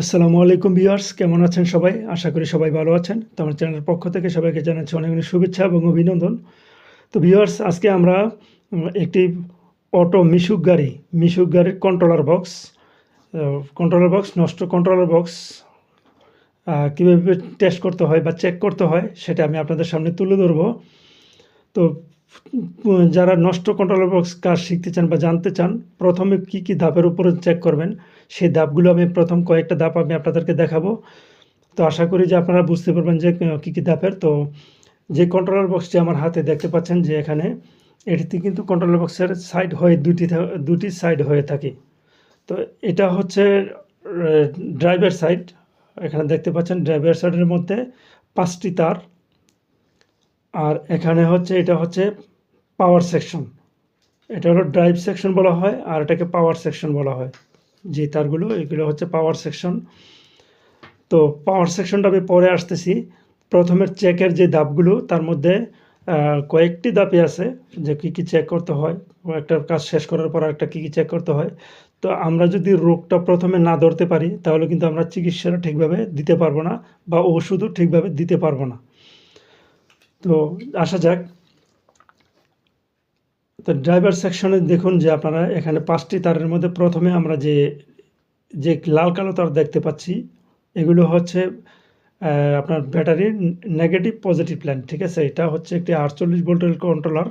আসসালামু আলাইকুম ভিউয়ার্স, কেমন আছেন সবাই? আশা করি সবাই ভালো আছেন। তো আমার চ্যানেলের পক্ষ থেকে সবাইকে জানাচ্ছি অনেক অনেক শুভেচ্ছা এবং অভিনন্দন। তো ভিউয়ার্স, আজকে আমরা একটি অটো মিশুক গাড়ি, মিশুক গাড়ির কন্ট্রোলার বক্স কন্ট্রোলার বক্স নষ্ট কন্ট্রোলার বক্স কীভাবে টেস্ট করতে হয় বা চেক করতে হয়, সেটা আমি আপনাদের সামনে তুলে ধরবো। তো যারা নষ্ট কন্ট্রোলার বক্স কাজ শিখতে চান বা জানতে চান, প্রথমে কি কি ধাপের উপরে চেক করবেন? সেই ধাপগুলো আমি প্রথম কয়েকটা ধাপ আমি আপনাদেরকে দেখাবো। তো আশা করি যে আপনারা বুঝতে পারবেন যে কী কী ধাপের। তো যে কন্ট্রোলার বক্সটি আমার হাতে দেখতে পাচ্ছেন যে এখানে, এটিতে কিন্তু কন্ট্রোলার বক্সের সাইড হয়ে দুটি দুটি সাইড হয়ে থাকে। তো এটা হচ্ছে ড্রাইভার সাইড এখানে দেখতে পাচ্ছেন ড্রাইভার সাইডের মধ্যে পাঁচটি তার। আর এখানে হচ্ছে, এটা হচ্ছে পাওয়ার সেকশন এটা হলো ড্রাইভ সেকশন বলা হয়, আর এটাকে পাওয়ার সেকশন বলা হয়। যে তারগুলো, এগুলো হচ্ছে পাওয়ার সেকশন তো পাওয়ার সেকশনটা আমি পরে আসতেছি। প্রথমের চেকের যে ধাপগুলো, তার মধ্যে কয়েকটি ধাপই আছে যে কী কী চেক করতে হয়। একটা কাজ শেষ করার পর একটা কী কী চেক করতে হয়। তো আমরা যদি রোগটা প্রথমে না ধরতে পারি, তাহলে কিন্তু আমরা চিকিৎসাটা ঠিকভাবে দিতে পারব না বা ওষুধও ঠিকভাবে দিতে পারব না। তো আসা যাক। তো ড্রাইভার সেকশনে দেখুন যে আপনারা এখানে পাঁচটি তারের মধ্যে প্রথমে আমরা যে যে লাল কালো তার দেখতে পাচ্ছি, এগুলো হচ্ছে আপনার ব্যাটারির নেগেটিভ পজিটিভ লাইন ঠিক আছে? এটা হচ্ছে একটি আটচল্লিশ ভোল্টের কন্ট্রোলার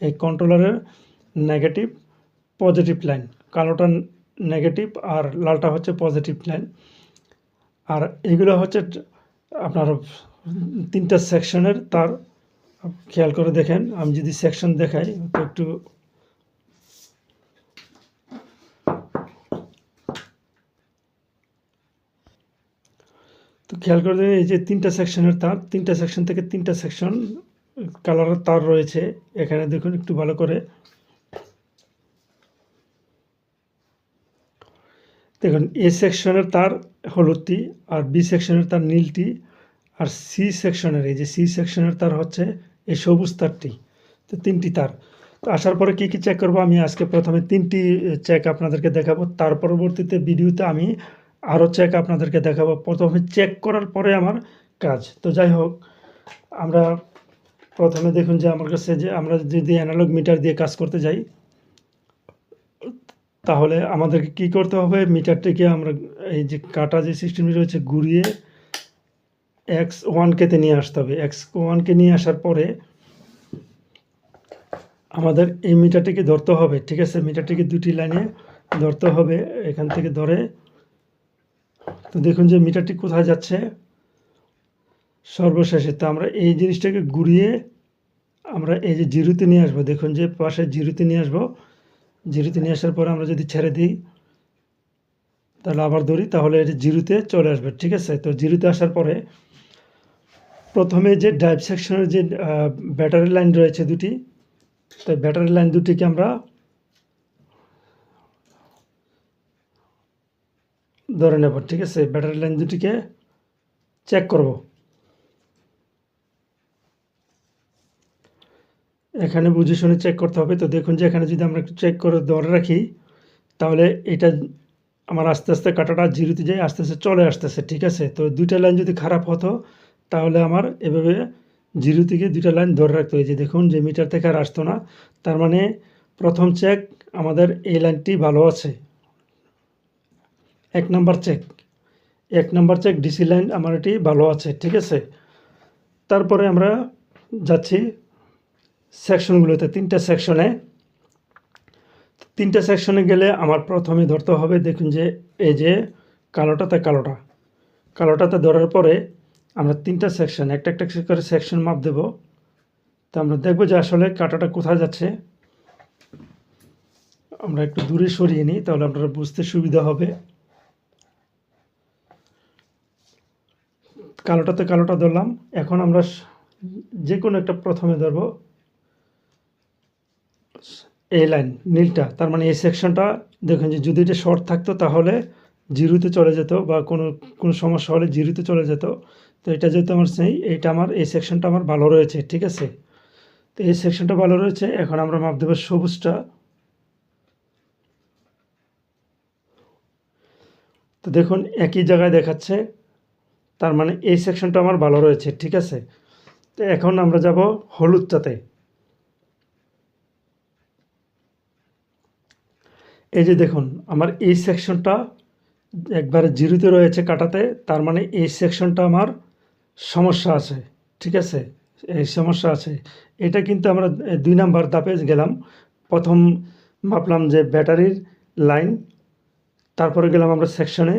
এই কন্ট্রোলারের নেগেটিভ পজিটিভ লাইন কালোটা নেগেটিভ আর লালটা হচ্ছে পজিটিভ লাইন আর এগুলো হচ্ছে আপনার তিনটা সেকশনের তার, খেয়াল করে দেখেন, আমি যদি সেকশন দেখাই, তো একটু তো খেয়াল করে দেখেন, এই যে তিনটা সেকশনের তার, তিনটা সেকশন থেকে তিনটা সেকশন কালারের তার রয়েছে। এখানে দেখুন, একটু ভালো করে। দেখুন, এ সেকশনের তার হলুদটি আর বি সেকশনের তার নীলটি আর সি সেকশনের এই যে সি সেকশনের তার হচ্ছে এই সবুজ তারটি, তো তিনটি তার। তো আসার পরে কী কী চেক করব? আমি আজকে প্রথমে তিনটি চেক আপনাদেরকে দেখাবো। তার পরবর্তীতে ভিডিওতে আমি আরও চেক আপনাদেরকে দেখাবো। প্রথমে চেক করার পরে আমার কাজ। তো যাই হোক, আমরা প্রথমে দেখুন যে আমার কাছে যে আমরা যদি অ্যানালগ মিটার দিয়ে কাজ করতে যাই, তাহলে আমাদেরকে কি করতে হবে? মিটারটিকে আমরা এই যে কাটা যে সিস্টেমটি রয়েছে, ঘুরিয়ে এক্স ওয়ানকেতে নিয়ে আসতে হবে। এক্স ওয়ানকে নিয়ে আসার পরে আমাদের এই মিটারটিকে ধরতে হবে, ঠিক আছে? মিটারটিকে দুটি লাইনে ধরতে হবে, এখান থেকে ধরে। তো দেখুন যে মিটারটি কোথায় যাচ্ছে। সর্বশেষে তো আমরা এই জিনিসটাকে ঘুরিয়ে আমরা এই যে জিরোতে নিয়ে আসব, দেখুন যে পাশে জিরোতে নিয়ে আসব। জিরোতে নিয়ে আসার পরে আমরা যদি ছেড়ে দিই, তাহলে আবার ধরি, তাহলে এটা জিরোতে চলে আসবে, ঠিক আছে? তো জিরোতে আসার পরে প্রথমে যে ড্রাইভ সেকশনের যে ব্যাটারি লাইন রয়েছে দুটি, তো ব্যাটারি লাইন দুটিকে আমরা ধরে নেব, ঠিক আছে? ব্যাটারি লাইন দুটিকে চেক করব। এখানে বুঝে শুনে চেক করতে হবে। তো দেখুন যে এখানে যদি আমরা একটু চেক করে ধরে রাখি, তাহলে এটা আমার আস্তে আস্তে কাটাটা জিরোতে যায়, আস্তে আস্তে চলে আসতেছে, ঠিক আছে? তো দুইটা লাইন যদি খারাপ হতো তাহলে আমার এভাবে জিরো থেকে দুইটা লাইন ধরে রাখতে হয়েছে দেখুন, যে মিটার থেকে আর আসতো না, তার মানে প্রথম চেক আমাদের এই লাইনটি ভালো আছে। এক নাম্বার চেক এক নাম্বার চেক ডিসি লাইন আমার এটি ভালো আছে, ঠিক আছে? তারপরে আমরা যাচ্ছি সেকশনগুলোতে তিনটা সেকশনে তিনটা সেকশনে গেলে আমার প্রথমে ধরতে হবে, দেখুন যে এই যে কালোটাতে কালোটা, কালোটাতে ধরার পরে আমরা তিনটা সেকশন একটা একটা করে সেকশন মাপ দেব। তো আমরা দেখব যে আসলে কাটাটা কোথায় যাচ্ছে। আমরা একটু দূরে সরিয়ে নিই, তাহলে আপনারা বুঝতে সুবিধা হবে। কালোটাতে কালোটা ধরলাম। এখন আমরা যে কোনো একটা প্রথমে ধরবো। এই লাইন, নীলটা, তার মানে এই সেকশনটা দেখুন যে যদি এটা শর্ট থাকতো তাহলে জিরোতে চলে যেত বা কোনো কোনো সমস্যা হলে জিরোতে চলে যেত। তো এটা যেহেতু আমার সেই এইটা আমার, এই সেকশনটা আমার ভালো রয়েছে, ঠিক আছে? তো এই সেকশনটা ভালো রয়েছে, এখন আমরা মাপ দেবো সবুজটা। তো দেখুন, একই জায়গায় দেখাচ্ছে, তার মানে এই সেকশনটা আমার ভালো রয়েছে, ঠিক আছে? তো এখন আমরা যাব হলুদটাতে। এই যে দেখুন, আমার এই সেকশনটা একবারে জিরোতে রয়েছে কাটাতে, তার মানে এই সেকশনটা আমার সমস্যা আছে, ঠিক আছে? এই সমস্যা আছে। এটা কিন্তু আমরা দুই নাম্বার ধাপে গেলাম। প্রথম ভাবলাম যে ব্যাটারির লাইন, তারপরে গেলাম আমরা সেকশনে,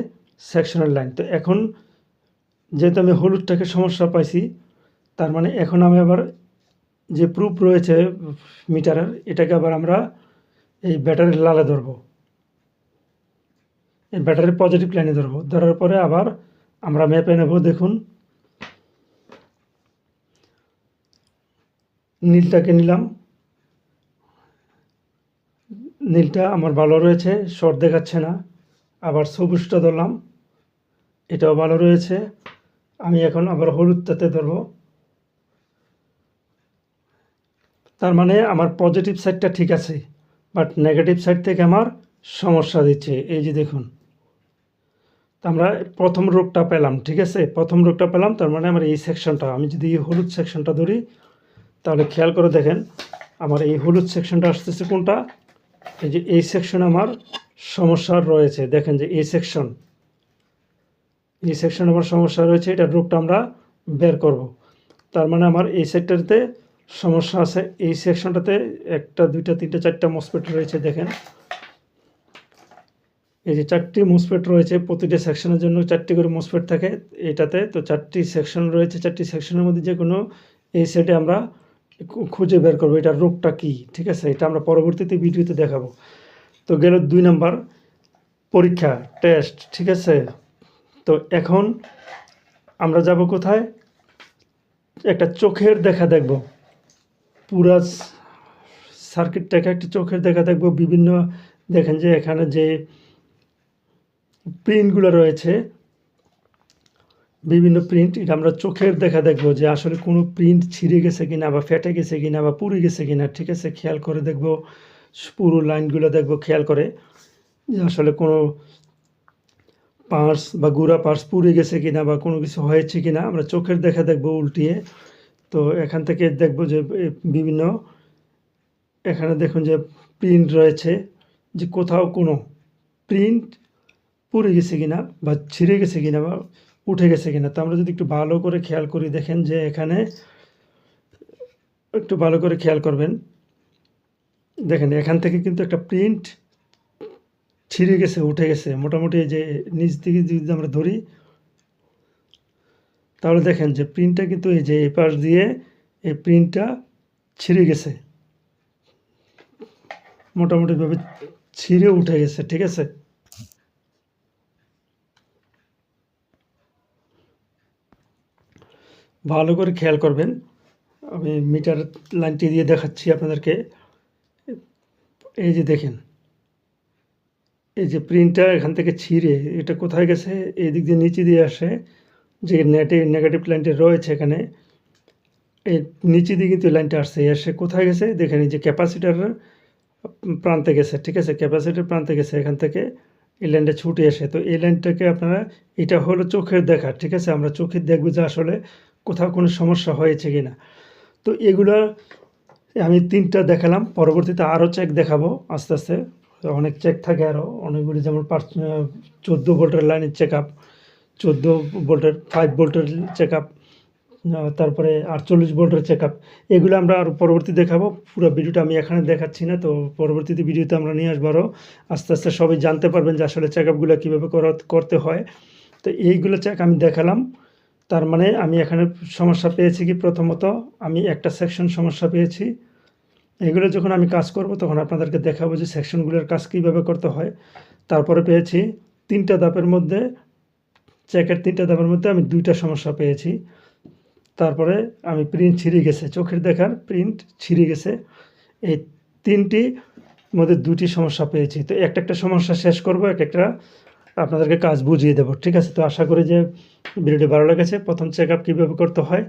সেকশনের লাইন। তো এখন যেহেতু আমি হলুদটাকে সমস্যা পাইছি, তার মানে এখন আমি আবার যে প্রুফ রয়েছে মিটারের এটাকে আবার আমরা এই ব্যাটারির লালে ধরবো। এই ব্যাটারির পজিটিভ লাইনে ধরবো। ধরার পরে আবার আমরা ম্যাপে নেব, দেখুন। নীলটাকে নিলাম। নীলটা আমার ভালো রয়েছে, শর্ট দেখাচ্ছে না। আবার সবুজটা ধরলাম, এটাও ভালো রয়েছে। আমি এখন আবার হলুদটাতে ধরবো। তার মানে আমার পজিটিভ সাইডটা ঠিক আছে বাট নেগেটিভ সাইড থেকে আমার সমস্যা দিচ্ছে। এই যে দেখুন আমরা প্রথম রোগটা পেলাম, ঠিক আছে? প্রথম রোগটা পেলাম, তার মানে আমার এই সেকশনটা আমি যদি হলুদ সেকশনটা ধরি তাহলে খেয়াল করে দেখেন, আমার এই হলুদ সেকশনটা আসতেছে কোনটা? এই যে এই সেকশন আমার সমস্যা রয়েছে। দেখেন যে এই সেকশন এই সেকশন আমার সমস্যা রয়েছে এটার রোগটা আমরা বের করব। তার মানে আমার এই সেক্টরতে সমস্যা আছে, এই সেকশনটাতে একটা, দুইটা, তিনটা, চারটা মসপেট রয়েছে, দেখেন। এই যে চারটি মসপেট রয়েছে, প্রতিটা সেকশনের জন্য চারটি করে মসপেট থাকে এটাতে, তো চারটি সেকশন রয়েছে, চারটি সেকশনের মধ্যে যে কোনো এই সেটে আমরা খুঁজে বের করব, এটার রোগটা কী? ঠিক আছে, এটা আমরা পরবর্তীতে ভিডিওতে দেখাবো। তো গেল দুই নাম্বার, পরীক্ষা টেস্ট ঠিক আছে? তো এখন আমরা যাব কোথায়? একটা চোখের দেখা দেখব। পুরা সার্কিটটাকে একটা চোখের দেখা দেখব। বিভিন্ন দেখেন যে এখানে যে প্রিন্টগুলো রয়েছে বিভিন্ন প্রিন্ট এটা আমরা চোখের দেখা দেখব যে আসলে কোনো প্রিন্ট ছিঁড়ে গেছে কিনা বা ফেটে গেছে কিনা বা পুড়ে গেছে কিনা, ঠিক আছে? খেয়াল করে দেখব, পুরো লাইনগুলো দেখব, খেয়াল করে যে আসলে কোনো পার্স বা গুড়া পার্স পুড়ে গেছে কিনা বা কোনো কিছু হয়েছে কিনা, আমরা চোখের দেখা দেখব উল্টিয়ে। তো এখান থেকে দেখব যে বিভিন্ন, এখানে দেখুন যে প্রিন্ট রয়েছে যে কোথাও কোনো প্রিন্ট পুড়ে গেছে কিনা বা ছিঁড়ে গেছে কিনা বা উঠে গেছে কিনা। তো আমরা যদি একটু ভালো করে খেয়াল করি, দেখেন যে এখানে একটু ভালো করে খেয়াল করবেন। দেখেন, এখান থেকে কিন্তু একটা প্রিন্ট ছিঁড়ে গেছে, উঠে গেছে। মোটামুটি যে নিচ থেকে যদি আমরা ধরি, তাহলে দেখেন যে প্রিন্টটা কিন্তু এই যে এই পাশ দিয়ে এই প্রিন্টটা ছিঁড়ে গেছে। মোটামুটিভাবে ছিঁড়ে উঠে গেছে, ঠিক আছে? ভালো করে খেয়াল করবেন। আমি মিটার লাইনটি দিয়ে দেখাচ্ছি আপনাদেরকে। এই যে দেখেন, এই যে প্রিন্টটা এখান থেকে ছিঁড়ে, এটা কোথায় গেছে? এই দিক দিয়ে নিচে দিয়ে আসে, যে নেটে নেগেটিভ লাইনটি রয়েছে এখানে, এই নিচে দিয়ে কিন্তু লাইনটা আসছে। এসে কোথায় গেছে? দেখেন এই যে ক্যাপাসিটার প্রান্তে গেছে, ঠিক আছে? ক্যাপাসিটার প্রান্তে গেছে এখান থেকে, এই লাইনটা ছুটে আসে। তো এই লাইনটাকে আপনারা, এটা হলো চোখের দেখা, ঠিক আছে? আমরা চোখের দেখব যে আসলে কোথাও কোনো সমস্যা হয়েছে কি না তো এগুলো আমি তিনটা দেখালাম, পরবর্তীতে আরও চেক দেখাবো, আস্তে আস্তে। অনেক চেক থাকে আরও অনেকগুলি যেমন পাঁচ চোদ্দ ভোল্টের লাইনের চেক আপ চোদ্দ ভোল্টের ফাইভ ভোল্টের চেক আপ তারপরে আটচল্লিশ ভোল্টের চেক আপ এগুলো আমরা আর পরবর্তী দেখাবো। পুরো ভিডিওটা আমি এখানে দেখাচ্ছি না, তো পরবর্তীতে ভিডিওতে আমরা নিয়ে আসব আরও আস্তে আস্তে সবাই জানতে পারবেন যে আসলে চেক আপগুলো কীভাবে করতে হয়। তো এইগুলো চেক আমি দেখালাম। তার মানে আমি এখানে সমস্যা পেয়েছি কি প্রথমত, আমি একটা সেকশন সমস্যা পেয়েছি। এগুলো যখন আমি কাজ করব তখন আপনাদেরকে দেখাবো যে সেকশনগুলোর কাজ কীভাবে করতে হয়। তারপরে পেয়েছি তিনটা ধাপের মধ্যে চেকের তিনটা ধাপের মধ্যে আমি দুইটা সমস্যা পেয়েছি। তারপরে আমি প্রিন্ট ছিঁড়ে গেছে, চোখের দেখার প্রিন্ট ছিঁড়ে গেছে। এই তিনটি মধ্যে দুটি সমস্যা পেয়েছি। তো একটা একটা সমস্যা শেষ করব, এক একটা আপনাদেরকে কাজ বুঝিয়ে দেবো। ঠিক আছে? তো আশা করি যে ভিডিওটি ভালো লেগেছে। প্রথম চেক আপ কীভাবে করতে হয়?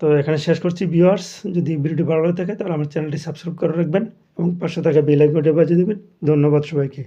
তো এখানে শেষ করছি। ভিউয়ার্স যদি ভিডিওটি ভালো লাগে থাকে তাহলে আমার চ্যানেলটি সাবস্ক্রাইব করে রাখবেন এবং পাশে থাকা বেল আইকনটি বাজিয়ে দেবেন। ধন্যবাদ সবাইকে।